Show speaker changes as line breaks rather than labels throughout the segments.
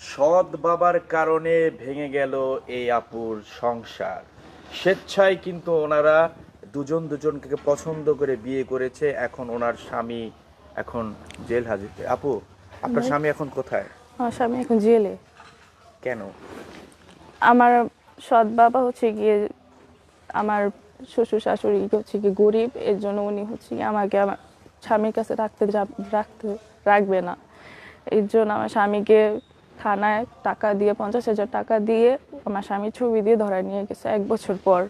সৎ বাবার কারণে ভেঙে গেল এই আপুর সংসার। স্বেচ্ছায় কিন্তু ওনারা দুজন দুজনকে পছন্দ করে বিয়ে করেছে। এখন ওনার স্বামী এখন জেল হাজিতে আপু আপনার স্বামী এখন কোথায়?
আমার স্বামী এখন জেলে।
কেন?
আমার সৎ বাবা হচ্ছে গিয়ে আমার শ্বশুর শাশুড়ি হচ্ছে কি গরিব। এর জন্য উনি হচ্ছে গিয়ে আমাকে আমার স্বামীর কাছে রাখতে রাখতে রাখবে না। এর জন্য আমার স্বামীকে থানায় টাকা দিয়ে পঞ্চাশ হাজার টাকা দিয়ে আমার স্বামী ছবি দিয়ে ধরা নিয়ে গেছে এক বছর পর।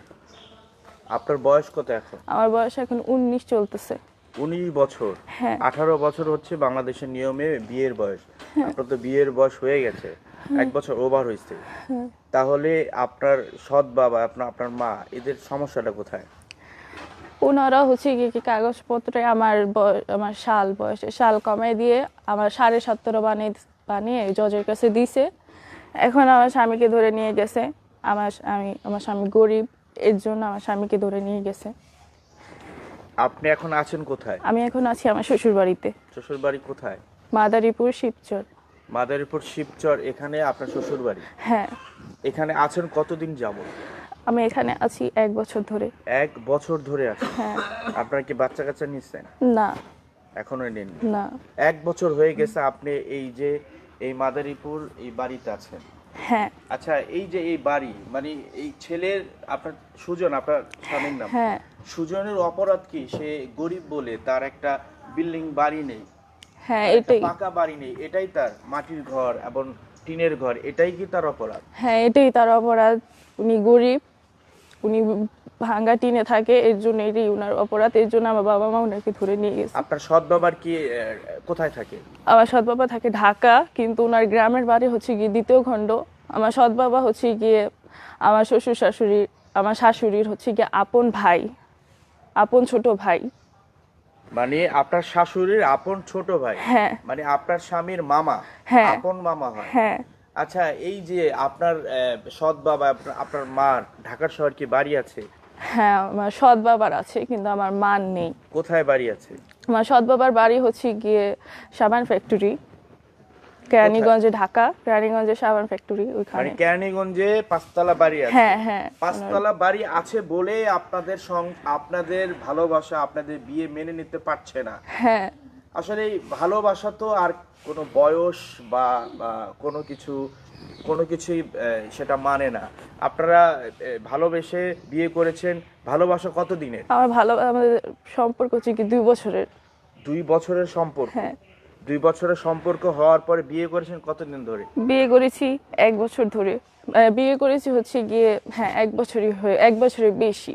আপনার বয়স কত এখন?
আমার বয়স এখন উনিশ চলতেছে।
উনিশ বছর?
হ্যাঁ।
আঠারো বছর হচ্ছে বাংলাদেশের নিয়মে বিয়ের বয়স। আপনার তো বিয়ের বয়স হয়ে গেছে। এক বছর ওভার হয়েছে। তাহলে আপনার সৎ বাবা আপনার আপনার মা এদের সমস্যাটা কোথায়?
ওনারা হচ্ছে গিয়ে কি কাগজপত্রে আমার আমার সাল বয়সে সাল কমাই দিয়ে আমার সাড়ে সতেরো বানিয়ে বানিয়ে জজের কাছে দিছে। এখন আমার স্বামীকে ধরে নিয়ে গেছে। আমার আমি আমার স্বামী গরিব এর জন্য আমার স্বামীকে ধরে নিয়ে গেছে।
আপনি এখন আছেন কোথায়?
আমি এখন আছি আমার শ্বশুর বাড়িতে
শ্বশুর বাড়ি কোথায়?
মাদারীপুর শিবচর।
মাদারীপুর শিবচর এখানে আপনার শ্বশুর বাড়ি
হ্যাঁ।
এখানে আছেন কতদিন যাব
আমি এখানে আছি এক বছর ধরে।
এক বছর ধরে আছেন?
হ্যাঁ।
আপনার কি বাচ্চা কাচ্চা নিচ্ছেন
না।
এখনও নেন
না।
এক বছর হয়ে গেছে আপনি এই যে এই মাদারীপুর এই বাড়িতে আছেন?
হ্যাঁ।
আচ্ছা এই যে এই বাড়ি মানে এই ছেলের আপনার সুজন আপনার স্বামীর নাম?
হ্যাঁ।
সুজনের অপরাধ কি? সে গরিব বলে তার একটা বিল্ডিং বাড়ি নেই?
হ্যাঁ এটাই।
পাকা বাড়ি নেই? এটাই তার মাটির ঘর এবং টিনের ঘর এটাই কি তার অপরাধ?
হ্যাঁ এটাই তার অপরাধ। উনি গরিব উনি ভাঙ্গা টিনে থাকে এর জন্য এটাই উনার অপরাধ এর জন্য আমার বাবা মা ওনাকে ধরে নিয়ে গেছে।
আপনার সৎ বাবার কি কোথায় থাকে?
আমার সৎ বাবা থাকে ঢাকা কিন্তু ওনার গ্রামের বাড়ি হচ্ছে গিয়ে দ্বিতীয় খণ্ড। আমার সৎ বাবা হচ্ছে গিয়ে আমার শ্বশুর শাশুড়ি আমার শাশুড়ির হচ্ছে গিয়ে আপন ভাই আপন ছোট ভাই।
মানে আপনার শাশুড়ির আপন ছোট ভাই?
হ্যাঁ।
মানে আপনার স্বামীর মামা?
হ্যাঁ।
আপন মামা হয়?
হ্যাঁ।
আচ্ছা এই যে আপনার সৎ বাবা আপনার- আপনার মার ঢাকার শহর কি বাড়ি আছে?
হ্যাঁ আমার সৎ বাবার আছে কিন্তু আমার মান নেই।
কোথায় বাড়ি আছে?
আমার সৎ বাবার বাড়ি হচ্ছে গিয়ে সাবান ফ্যাক্টরি কেরানীগঞ্জে ঢাকা কেরানীগঞ্জে সাবান ফ্যাক্টরি
মানে
ওইখানে
কেরানীগঞ্জে পাঁচতলা বাড়ি আছে?
হ্যাঁ হ্যাঁ
পাঁচতলা বাড়ি আছে বলে আপনাদের সং- আপনাদের ভালোবাসা আপনাদের বিয়ে মেনে নিতে পারছে না।
হ্যাঁ।
আসলে এই ভালোবাসা তো আর কোনো বয়স বা বা কোনো কিছু কোনো কিছুই সেটা মানে না। আপনারা ভালোবেসে বিয়ে করেছেন ভালোবাসা কত দিনের?
আমার ভালো আমাদের সম্পর্ক হচ্ছে কি দুই বছরের।
দুই বছরের সম্পর্ক?
হ্যাঁ।
দুই বছরের সম্পর্ক হওয়ার পরে বিয়ে করেছেন কতদিন ধরে?
বিয়ে করেছি এক বছর ধরে। বিয়ে করেছি হচ্ছে গিয়ে হ্যাঁ এক বছরই হয়ে এক বছরের বেশি।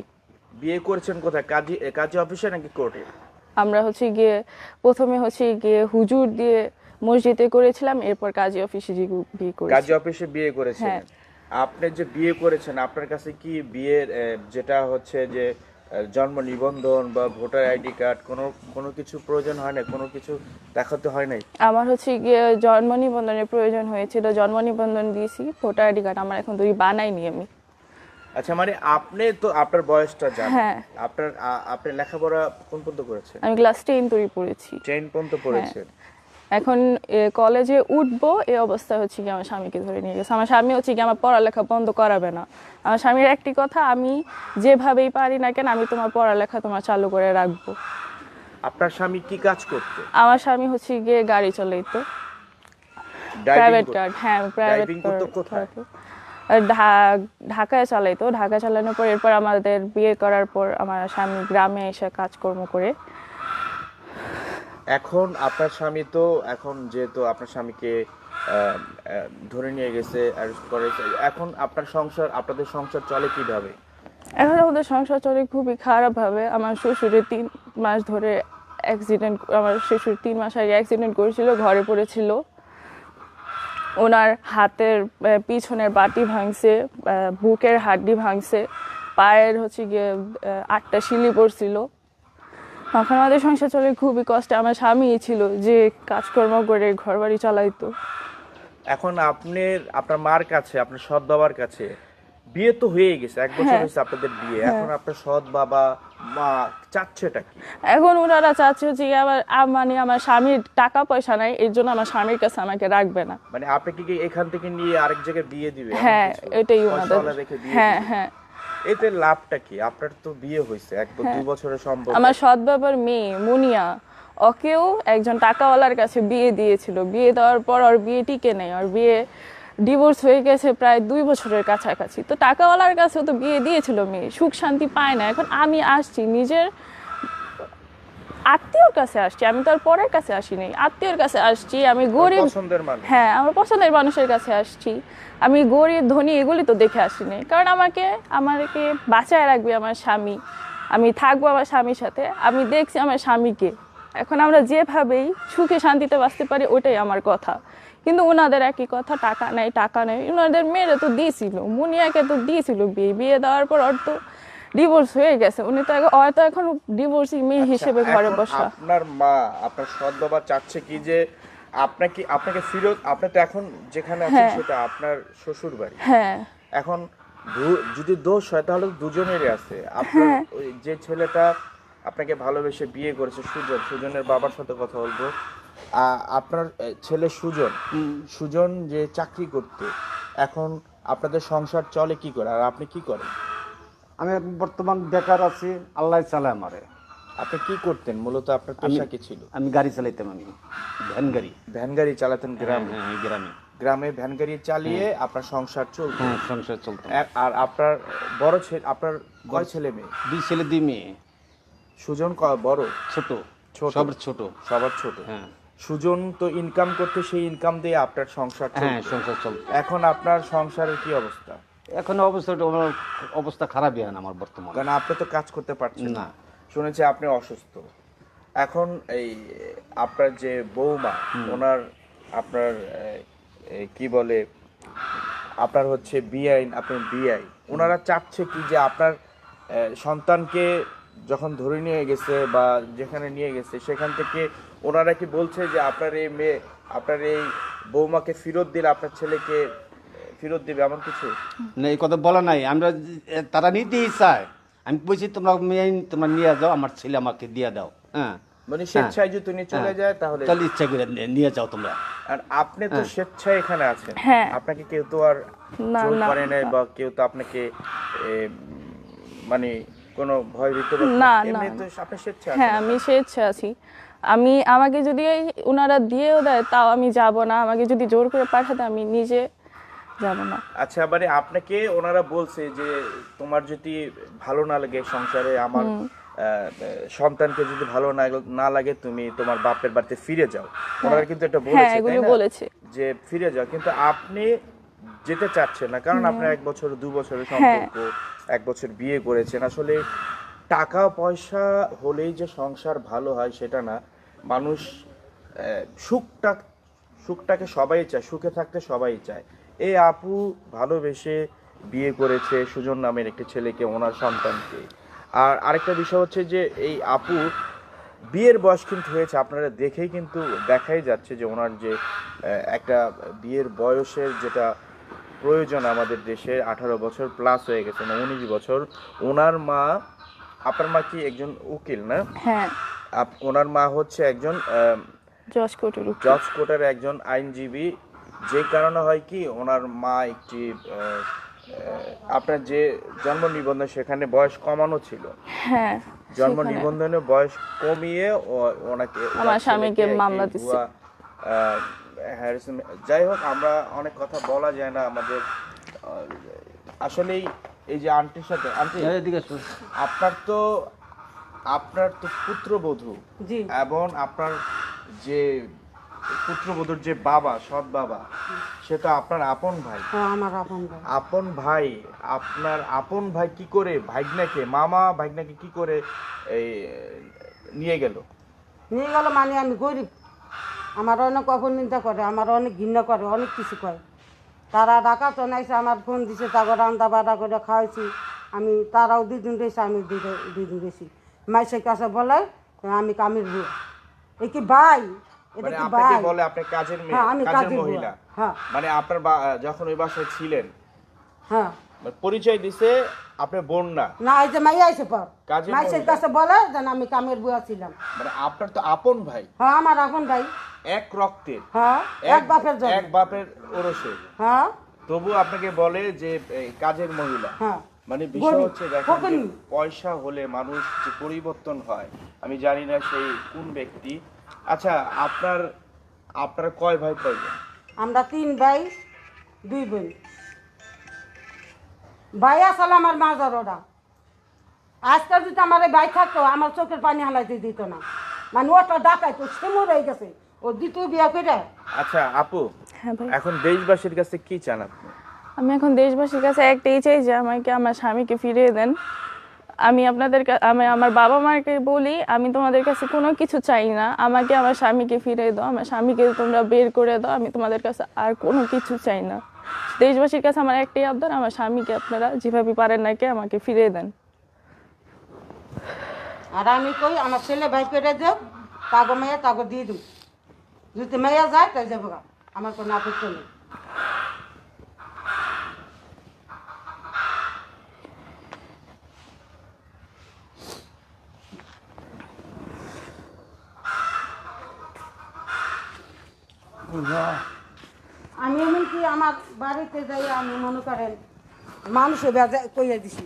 বিয়ে করেছেন কোথায়? কাজী কাজী অফিসে নাকি কোর্টে?
আমরা হচ্ছে গিয়ে প্রথমে হচ্ছে গিয়ে হুজুর দিয়ে মসজিদে করেছিলাম এরপর কাজী অফিসে বিয়ে করেছি।
কাজী অফিসে বিয়ে করেছেন?
হ্যাঁ।
আপনি যে বিয়ে করেছেন আপনার কাছে কি বিয়ের যেটা হচ্ছে যে জন্ম নিবন্ধন বা ভোটার আইডি কার্ড কোনো কোনো কিছু প্রয়োজন হয় না কোনো কিছু দেখাতে হয় নাই?
আমার হচ্ছে গিয়ে জন্ম নিবন্ধনের প্রয়োজন হয়েছিল। জন্ম নিবন্ধন দিয়েছি ভোটার আইডি কার্ড আমার এখন তৈরি বানাইনি আমি।
আচ্ছা মানে আপনি তো আপনার বয়সটা জানেন।
হ্যাঁ।
আপনার আপনি লেখাপড়া কোন পর্যন্ত করেছেন?
আমি ক্লাস টেন তৈরি পড়েছি।
টেন পর্যন্ত পড়েছেন।
এখন কলেজে উঠবো এই অবস্থায় হচ্ছে কি আমার স্বামীকে ধরে নিয়ে গেছে। আমার স্বামী হচ্ছে কি আমার পড়ালেখা বন্ধ করাবে না। আমার স্বামীর একটি কথা আমি যেভাবেই পারি না কেন আমি তোমার পড়ালেখা তোমার চালু করে রাখব।
আপনার স্বামী কি কাজ করতে?
আমার স্বামী হচ্ছে গিয়ে গাড়ি চালাইতো। প্রাইভেট কার হ্যাঁ প্রাইভেট
Driving
ঢাকায় চালাইতো ঢাকা চালানোর পর এরপর আমাদের বিয়ে করার পর আমার স্বামী গ্রামে এসে কাজকর্ম করে।
এখন আপনার স্বামী তো এখন যেহেতু আপনার স্বামীকে ধরে নিয়ে গেছে অ্যারেস্ট করেছে এখন আপনার সংসার আপনাদের সংসার চলে কীভাবে?
এখন আমাদের সংসার চলে খুবই খারাপভাবে। আমার শ্বশুরের তিন মাস ধরে অ্যাক্সিডেন্ট আমার শ্বশুর তিন মাস আগে অ্যাক্সিডেন্ট করেছিল ঘরে পড়েছিল। ওনার হাতের পিছনের বাটি ভাঙছে বুকের হাড্ডি ভাঙছে, পায়ের হচ্ছে গিয়ে আটটা শিলি পড়ছিল। তখন আমাদের সংসার চলে খুবই কষ্টে। আমার স্বামী ছিল যে কাজকর্ম করে ঘর বাড়ি চালাইতো।
এখন আপনার আপনার মার কাছে, আপনার সৎ বাবার কাছে বিয়ে তো হয়ে গেছে এক বছর
হ্যাঁ।
হয়েছে আপনাদের বিয়ে এখন আপনার সৎ বাবা মা চাচ্ছেটা কি?
এখন ওনারা চাচ্ছে যে আবার মানে আমার স্বামীর টাকা পয়সা নাই এর জন্য আমার স্বামীর কাছে আমাকে রাখবে না।
মানে আপনি কি এখান থেকে নিয়ে আরেক জায়গায় বিয়ে দিবে?
হ্যাঁ এটাই ওনাদের হ্যাঁ হ্যাঁ।
এতে লাভটা কি? আপনার তো বিয়ে হয়েছে এক দু বছরের সম্ভব
আমার সৎ বাবার মেয়ে মুনিয়া ওকেও একজন টাকাওয়ালার কাছে বিয়ে দিয়েছিল। বিয়ে দেওয়ার পর ওর বিয়ে টিকে নেই ওর বিয়ে ডিভোর্স হয়ে গেছে প্রায় দুই বছরের কাছাকাছি। তো টাকাওয়ালার কাছেও তো বিয়ে দিয়েছিল মেয়ে সুখ শান্তি পায় না। এখন আমি আসছি নিজের আত্মীয়র কাছে আসছি আমি তো আর পরের কাছে আসিনি। আত্মীয়র কাছে আসছি আমি গরিব হ্যাঁ আমার পছন্দের মানুষের কাছে আসছি। আমি গরিব ধনী এগুলি তো দেখে আসিনি। কারণ আমাকে আমাকে বাঁচায় রাখবে আমার স্বামী। আমি থাকব আমার স্বামীর সাথে। আমি দেখছি আমার স্বামীকে। এখন আমরা যেভাবেই সুখে শান্তিতে বাঁচতে পারি ওটাই আমার কথা। কিন্তু ওনাদের একই কথা টাকা নেই টাকা নেই। ওনাদের মেয়েরা তো দিয়েছিল মুনিয়াকে তো দিয়েছিল বিয়ে। বিয়ে দেওয়ার পর ওর তো ডিভোর্স হয়ে গেছে। উনি তো হয়তো এখন ডিভোর্সি মেয়ে হিসেবে ঘরে বসা।
আপনার মা আপনার সৎ বাবা চাচ্ছে কি যে আপনাকে আপনাকে ফিরত আপনি তো এখন যেখানে আছেন
হ্যাঁ।
সেটা আপনার শ্বশুর বাড়ি
হ্যাঁ।
এখন যদি দোষ হয় তাহলে দুজনেরই আছে। আপনার
হ্যাঁ।
যে ছেলেটা আপনাকে ভালোবেসে বিয়ে করেছে সুজন সুজনের বাবার সাথে কথা বলব। আপনার ছেলে সুজন। সুজন যে চাকরি করতে এখন আপনাদের সংসার চলে কি করে? আর আপনি কি করেন?
আমি বর্তমান বেকার আছি আল্লাহ চালায় আমারে।
আপনি কি করতেন? মূলত আপনার পেশা কি ছিল?
আমি গাড়ি চালাইতাম আমি ভ্যান গাড়ি।
ভ্যান গাড়ি চালাতেন গ্রামে?
হ্যাঁ হ্যাঁ, গ্রামে।
গ্রামে ভ্যান গাড়ি চালিয়ে আপনার সংসার চলত।
হ্যাঁ সংসার চলতো।
আর আপনার বড় ছেলে আপনার কয় ছেলে মেয়ে?
দুই ছেলে দুই মেয়ে।
সুজন ক- বড়?
ছোট।
ছোট।
সব ছোট।
সবার ছোট।
হ্যাঁ।
সুজন তো ইনকাম করতে সেই ইনকাম দিয়ে আপনার সংসার
হ্যাঁ সংসার চলতো
এখন আপনার সংসারের কি অবস্থা?
এখন অবস্থাটা অবস্থা খারাপই হয় না আমার বর্তমানে।
কারণ আপনি তো কাজ করতে পারছেন না। শুনেছি আপনি অসুস্থ। এখন এই আপনার যে বৌমা ওনার আপনার কি বলে আপনার হচ্ছে বিআইন আপনার বিআই। ওনারা চাচ্ছে কি যে আপনার সন্তানকে যখন ধরে নিয়ে গেছে বা যেখানে নিয়ে গেছে সেখান থেকে ওনারা কি বলছে যে আপনার এই মেয়ে আপনার এই বৌমাকে ফেরত দিলে আপনার ছেলেকে ফেরত দিবে এমন কিছু?
না এই কথা বলা নাই। আমরা তারা নিতেই চায়। আমি বলছি তোমরা মেয়ে তোমরা নিয়ে যাও আমার ছেলে আমাকে দিয়ে দাও। হ্যাঁ।
মানে স্বেচ্ছায় যদি উনি চলে
হ্যাঁ।
যায় তাহলে
তাহলে ইচ্ছা করে নিয়ে যাও তোমরা।
আর আপনি তো স্বেচ্ছায় এখানে আছেন।
হ্যাঁ।
আপনাকে কেউ তো আর
না, না,
করে নাই বা কেউ তো আপনাকে মানে কোনো ভয় ভীত
না, না।
আপনি
হ্যাঁ আমি স্বেচ্ছা আছি। আমি আমাকে যদি ওনারা দিয়েও দেয় তাও আমি যাব না। আমাকে যদি জোর করে পাঠাতে আমি নিজে যাব না।
আচ্ছা মানে আপনাকে ওনারা বলছে যে তোমার যদি ভালো না লাগে সংসারে আমার সন্তানকে যদি ভালো না লাগে তুমি তোমার বাপের বাড়িতে ফিরে যাও। ওনারা কিন্তু এটা
হ্যাঁ?
বলেছে। যে ফিরে যাও। কিন্তু আপনি যেতে চাচ্ছেন না। কারণ আপনার এক বছর দু বছরের
হ্যাঁ।
সম্পর্ক এক বছর বিয়ে করেছেন। আসলে টাকা পয়সা হলেই যে সংসার ভালো হয় সেটা না। মানুষ সুখটা সুখটাকে সবাই চায় সুখে থাকতে সবাই চায়। এই আপু ভালোবেসে বিয়ে করেছে সুজন নামের একটি ছেলেকে ওনার সন্তানকে। আর আরেকটা বিষয় হচ্ছে যে এই আপু বিয়ের বয়স কিন্তু হয়েছে আপনারা দেখেই কিন্তু দেখাই যাচ্ছে যে ওনার যে একটা বিয়ের বয়সের যেটা প্রয়োজন আমাদের দেশে আঠারো বছর প্লাস হয়ে গেছে না উনিশ বছর। ওনার মা আপনার মা কি একজন উকিল না?
হ্যাঁ।
ওনার মা হচ্ছে একজন
জজ
কোর্টের একজন আইনজীবী। যে কারণে হয় কি ওনার মা একটি আপনার যে জন্ম নিবন্ধন সেখানে বয়স কমানো ছিল।
হ্যাঁ
জন্ম নিবন্ধনে বয়স কমিয়ে ওনাকে
আমার স্বামীকে মামলা দিছে।
আহ, যাই হোক আমরা অনেক কথা বলা যায় না আমাদের আসলেই এই যে আন্টির সাথে আন্টি
এই
আপনার তো আপনার তো পুত্রবধূ।
জি।
এবং আপনার যে পুত্রবধূর যে বাবা সৎ বাবা সেটা আপনার আপন ভাই।
আমার আপন ভাই।
আপন ভাই আপনার আপন ভাই কি করে ভাইগনাকে মামা ভাইগনাকে কি করে এই নিয়ে গেল?
নিয়ে গেল মানে আমি গরিব। আমার অনেক অপনিন্দা করে আমার অনেক ঘৃণা করে অনেক কিছু করে। তারা ডাকা চনাইছে আমার ফোন দিছে তাকে রান্না বাড়া করে খাওয়াইছি। আমি তারাও দুদিন রয়েছে আমি দুই- দুদিন রয়েছি। মাইসের কাছে বলে আমি কামির বুয়া এ কি ভাই? এটা
মানে
কি ভাই?
বলে আপনি কাজের মেয়ে
হ্যাঁ আমি
কাজের মহিলা।
হ্যাঁ।
মানে আপনার বা- যখন ওই বাসায় ছিলেন
হ্যাঁ।
মানে পরিচয় দিছে আপনার বোন না।
না এই যে মাইয়া আইসে পর। মাইসের কাছে বলে যেন আমি কামের বুয়া ছিলাম।
মানে আপনার তো আপন ভাই।
হ্যাঁ আমার এখন ভাই।
এক রক্তের
হ্যাঁ এক বাপের জন্য
এক বাপের ওরসে।
হ্যাঁ।
তবু আপনাকে বলে যে কাজের মহিলা
হ্যাঁ।
মানে বিষয় হচ্ছে দেখেন পয়সা হলে মানুষ যে পরিবর্তন হয় আমি জানি না সেই কোন ব্যক্তি। আচ্ছা আপনার আপনার কয় ভাই কয়
আমরা তিন ভাই দুই বোন। ভাই আসলে আমার মাজার ওরা। আজকাল যদি আমার ভাই থাকতো আমার চোখের পানি হালাইতে দিত না। মানে ওটা ডাকাই তো সেমর হয়ে গেছে। ও দ্বিতীয় বিয়া করে
আচ্ছা আপু
হ্যাঁ ভাই।
এখন দেশবাসীর কাছে কি চান আপনি?
আমি এখন দেশবাসীর কাছে একটাই চাই যে আমাকে আমার স্বামীকে ফিরিয়ে দেন। আমি আপনাদের কা- আমি আমার বাবা মাকে বলি আমি তোমাদের কাছে কোনো কিছু চাই না। আমাকে আমার স্বামীকে ফিরিয়ে দাও আমার স্বামীকে তোমরা বের করে দাও আমি তোমাদের কাছে আর কোনো কিছু চাই না। দেশবাসীর কাছে আমার একটাই আবদার আমার স্বামীকে আপনারা যেভাবে পারেন নাকি আমাকে ফিরিয়ে দেন।
আর আমি কই আমার ছেলে ভাই করে দেব তাগো মেয়ে তাগো দিয়ে দেব যদি মেয়ে যায় তাই যাব। আমার কোনো আপত্তি নেই আমি এমনকি আমার বাড়িতে যাই আমি মনে করেন মানুষে কইয়া দিছি